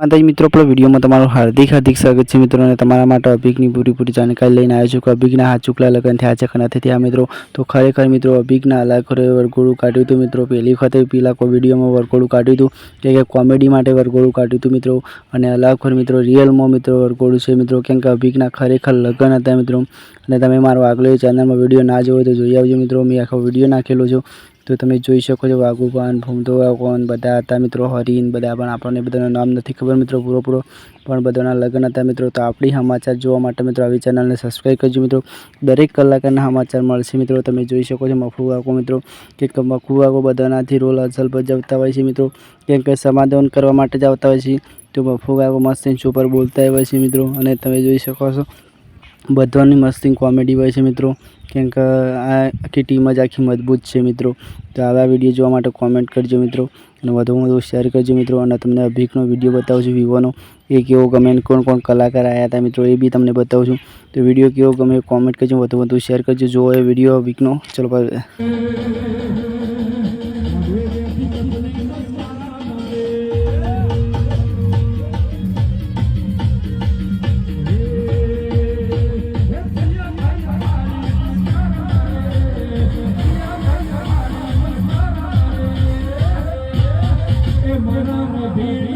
માતાજી મિત્રો, આપણો વિડીયોમાં તમારું હાર્દિક હાર્દિક સ્વાગત છે મિત્રો, અને તમારા માટે અભિગની પૂરી પૂરી જાણકારી લઈને આવ્યો છું કે અભિગના હા ચૂકલા લગ્ન થયા છે ખના થયા મિત્રો. તો ખરેખર મિત્રો અભિગના લાખોરે વરઘોડું કાઢ્યું હતું મિત્રો. પહેલી વખતે પેલા કોઈ વિડીયોમાં વરઘોડું કાઢ્યું હતું કે કોમેડી માટે વરઘોડું કાઢ્યું હતું મિત્રો. અને લાખોર મિત્રો, રિયલમાં મિત્રો વરઘોડું છે મિત્રો. કેમ કે અભિગના ખરેખર લગ્ન હતા મિત્રો. અને તમે મારો આગલો ચેનલમાં વીડિયો ના જોવો તો જોઈ આવજો મિત્રો. મેં આખો વીડિયો નાખેલો છું. તો તમે જોઈ શકો છો વાઘુપાન ભૂમતો કોણ બધા હતા મિત્રો, હરીન, બધા પણ આપણને બધાનું નામ નથી ખબર મિત્રો પૂરો પૂરો પણ બધાના લગ્ન હતા મિત્રો, તો આપણી સમાચાર જોવા માટે મિત્રો આવી ચેનલને સબસ્ક્રાઈબ કરજો મિત્રો. દરેક કલાકારના સમાચાર મળશે મિત્રો. તમે જોઈ શકો છો મફુ વાગો મિત્રો, કે મફુ વાગો બધાનાથી રોલ અસલ ભજવતા હોય છે મિત્રો. કેમ કે સમાધાન કરવા માટે જ આવતા હોય છે. તો મફુ વાગો મસ્ત સુપર બોલતા હોય છે મિત્રો. અને તમે જોઈ શકો છો બધાની મસ્તી કોમેડી હોય છે મિત્રો. કેમ કે આ આખી ટીમ જ આખી મજબૂત છે મિત્રો. તો આવા વીડિયો જોવા માટે કોમેન્ટ કરજો મિત્રો. અને વધુમાં વધુ શેર કરજો મિત્રો. અને તમને અભિકનો વીડિયો બતાવું છું, વિવોનો. એ કેવો ગમે કોણ કોણ કલાકાર આવ્યા હતા મિત્રો, એ બી તમને બતાવું છું. તો વીડિયો કેવો ગમે કોમેન્ટ કરજો. વધુ વધુ શેર કરજો. જો એ વીડિયો વીકનો ચલો राम राम भेड़